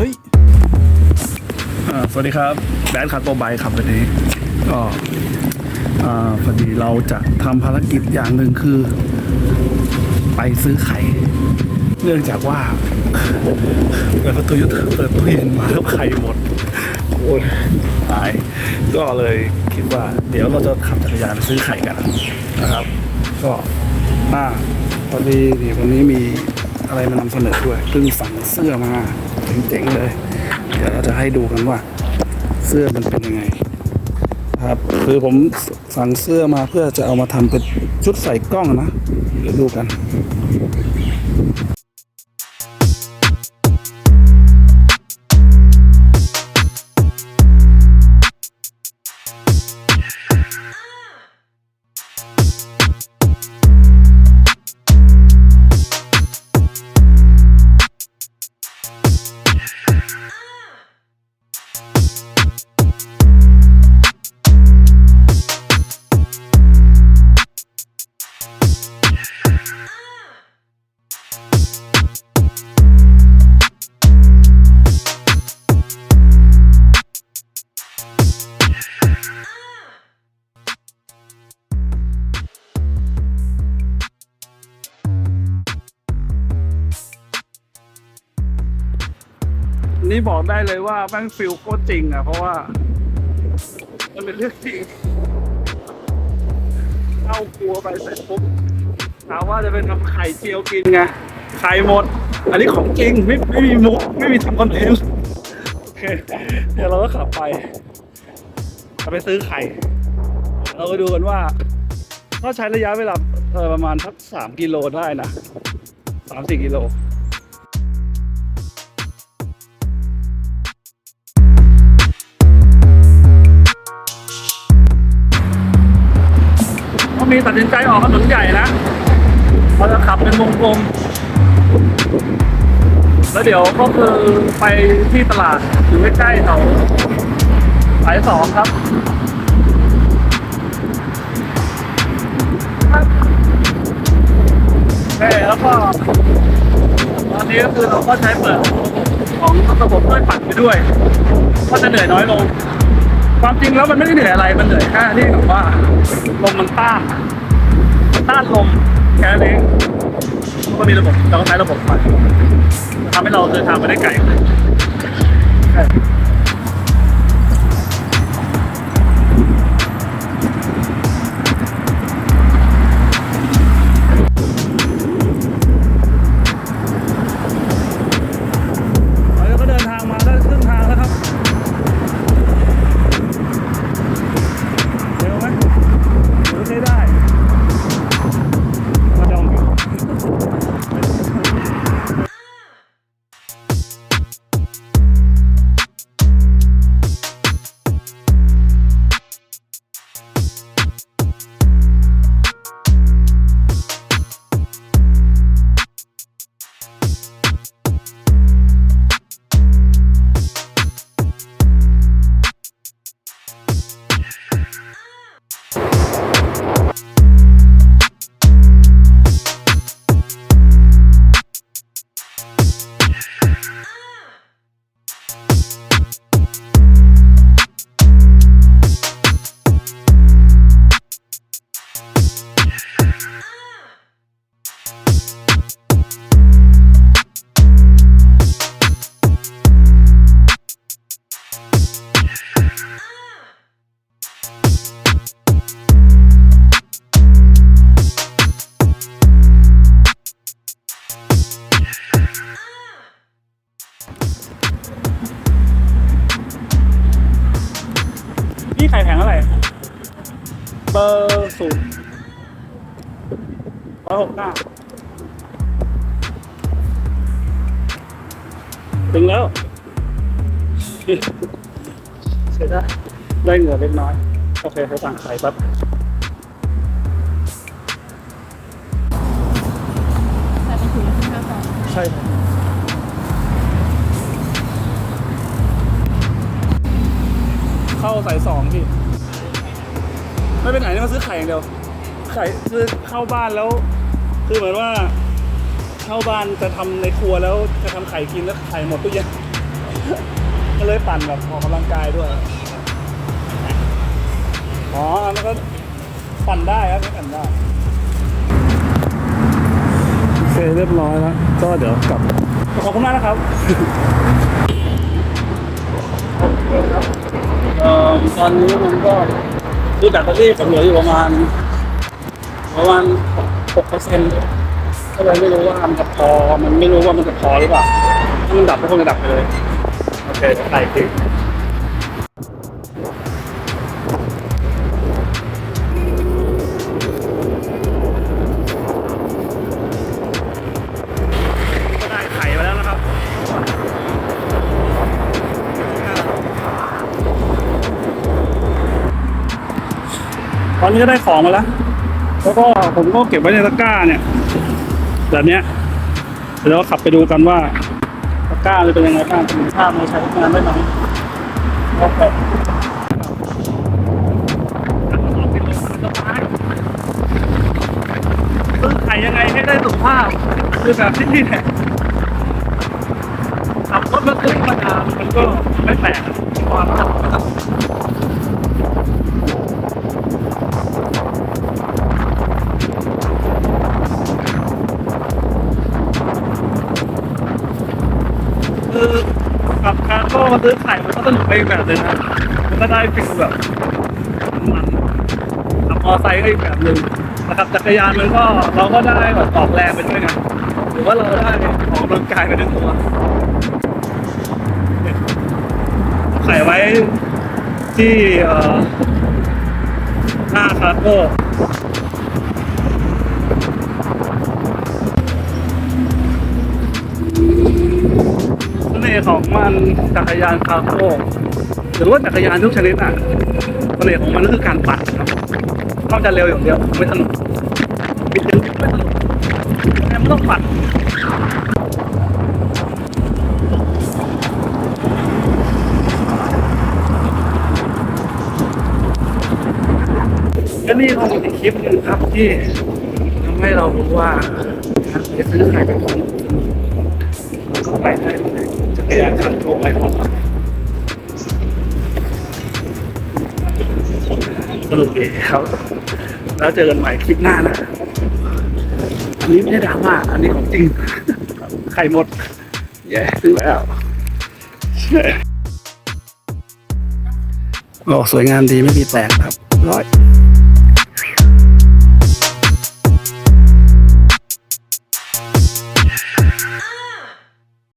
เฮ้ยสวัสดีครับ แบดคาร์โตไบค์ครับวันนี้ก็พอดีเราจะทำภารกิจอย่างหนึ่งคือ ไปซื้อไข่เนื่องจากว่าเปิดประตูเปิดตู้เย็นมาแล้วไข่หมดโอ้ยตายก็เลยคิดว่า เดี๋ยวเราจะขับจักรยานไปซื้อไข่กันนะครับ ก็น่าพอดีนี่วันนี้มีอะไรมานำเสนอด้วยเพิ่งสั่งเสื้อมา เจ๋งเลย เดี๋ยวเราจะให้ดูกันว่า เสื้อมันเป็นยังไงครับคือผมสั่งเสื้อมาเพื่อจะเอามาทำเป็นชุดใส่กล้องนะ เดี๋ยวดูกัน นี่บอกได้เลยว่าแม่งฟิลโคตรจริงอะ เพราะว่า มันเป็นเรื่องจริงเข้าครัวไปเสร็จปุ๊บถามว่าจะเป็นทำไข่เจียวกินไงไข่หมด อันนี้ของจริงไม่ไม่มีมุกไม่มีทำคอนเทนต์โอเคเดี๋ยวเราก็ขับไปขับไปซื้อไข่ เราไปดูกันว่าก็ใช้ระยะเวลาประมาณสักสามกิโลได้นะสามสี่กิโล มีตัดสินใจออกถนนใหญ่นะเราจะขับเป็นวงกลม แล้วเดี๋ยวก็คือไปที่ตลาดอยู่ใกล้ๆแถวสายสองครับโอเคแล้วก็ตอนนี้ก็คือเราก็ใช้เปิดของระบบด้วยปัดไปด้วย ก็จะเหนื่อยน้อยลง ความจริงแล้วมันไม่ได้เหนื่อยอะไรมันเหนื่อยแค่ที่แบบว่าลมมันต้านต้านลมแค่นั้นเองก็มีระบบเราก็ใช้ระบบไฟทำให้เราเดินทางไปได้ไกลขึ้น ไข่แพงเท่าไหร่ เบอร์ศูนย์ร้อยหกเก้าถึงแล้วใช่ได้ได้เหงื่อเล็กน้อย โอเคเขาสั่งไข่ปั๊บใส่เป็นถุงละสิบห้าฟองใช่ ส่สองพี่ ไม่เป็นไหนนี่มาซื้อไข่อย่างเดียว ไข่คือเข้าบ้านแล้ว คือเหมือนว่าเข้าบ้านจะทำในครัวแล้วจะทำไข่กินแล้วไข่หมดตู้เย็นก็เลยปั่นแบบออกกำลังกายด้วย อ๋อแล้วก็ปั่นได้ครับปั่นได้โอเคเรียบร้อยแล้ว ก็เดี๋ยวกลับ ขอบคุณมากนะครับเอ่ อตอนนี้มันก็ดูแบตเตอรี่ผมเหลืออยู่ประมาณ ประมาณหกเปอร์เซ็นต์ก็เลยไม่รู้ว่ามันจะพอ มันไม่รู้ว่ามันจะพอหรือเปล่า ถ้ามันดับก็คงจะดับไปเลย โอเคใส่ทิ้งก็ อนนี้ก็ได้ของมาแล้ว แล้วก็ผมก็เก็บไว้ในตะกร้าเนี่ยแบบเนี้ยเดี๋ยวเราขับไปดูกันว่าตะกร้าเลยเป็นยังไงบ้างคุณภาพมันใช้งานได้ไหมโอเคซื้อไข่ยังไงให้ได้สุขภาพคือแบบที่นี่แหละขับรถมาซื้อธรรมดามันก็ไม่แปลกความ คือขับคารก็มาซื้อไข่มันก็สนุกไปอีกแบบหนึงนะมันก็ได้ฟิลแบบมันขับมอไซค์ก็อีกแบบหนึ่งนะครับจักรยานมันก็เราก็ได้แบบออกแรงไปด้วยนะหรือว่าเราได้ออกกำลังกายไปด้วยตัวเนี่ไข่ไว้ที่หน้าคาร์โก้ น่ห์ของมันจักรยานคาร์โก้หรือว่าจักรยานทุกชนิดอะเสน่ห์ของมันก็คือการปั่นครับนอกจากเร็วอย่างเดียวไม่สนุกบิดเร็วไม่สนุกแต่มันต้องปั่นก็นี่คงเป็นอีกคลิปหนึ่งครับที่ทำให้เรารู้ว่าการซื้อไข่เป็นของไปได้จักรยาน คันโตไปหมดสนุกดีครับ แล้วเจอกันใหม่คลิปหน้านะ อันนี้ไม่ใช่ดราม่า อันนี้ของจริง ไข่หมด แย่ถึงแล้ว โอ้ สวยงามดีไม่มีแตกครับ ร้อย